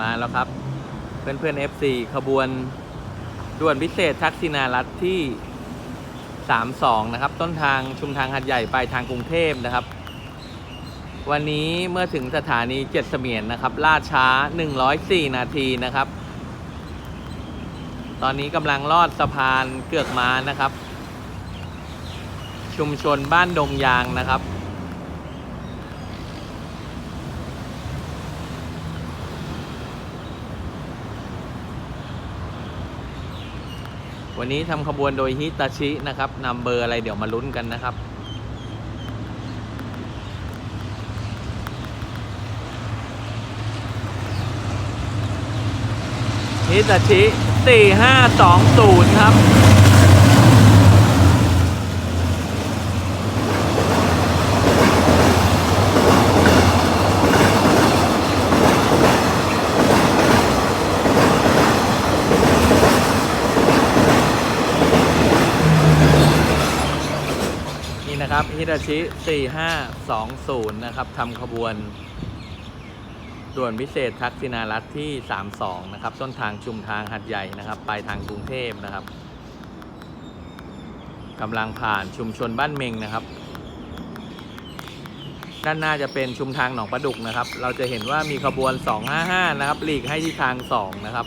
มาแล้วครับ เพื่อนเพื่อน FC ขบวนด่วนพิเศษทักษิณารัฐที่ 32 นะครับ ต้นทางชุมทางหัดใหญ่ไปทางกรุงเทพนะครับ วันนี้เมื่อถึงสถานีเจ็ดเสมียนนะครับล่าช้า 104 นาทีนะครับ ตอนนี้กำลังลอดสะพานเกือกม้านะครับ ชุมชนบ้านดงยางนะครับ วันนี้ทำขบวนโดยฮิตาชินะครับนำเบอร์อะไรเดี๋ยวมาลุ้นกันนะครับฮิตาชิ4520 ครับ นี่นะครับฮิตาชิ4520 นะครับทำขบวน ด่วนพิเศษทักษิณารัฐที่ 32 นะครับ ต้นทางชุมทางหัดใหญ่นะครับไปทางกรุงเทพนะครับกำลังผ่านชุมชนบ้านเมงนะครับ ด้านหน้าจะเป็นชุมทางหนองประดุกนะครับ เราจะเห็นว่ามีขบวน 255 นะครับหลีกให้ที่ทาง 2 นะครับ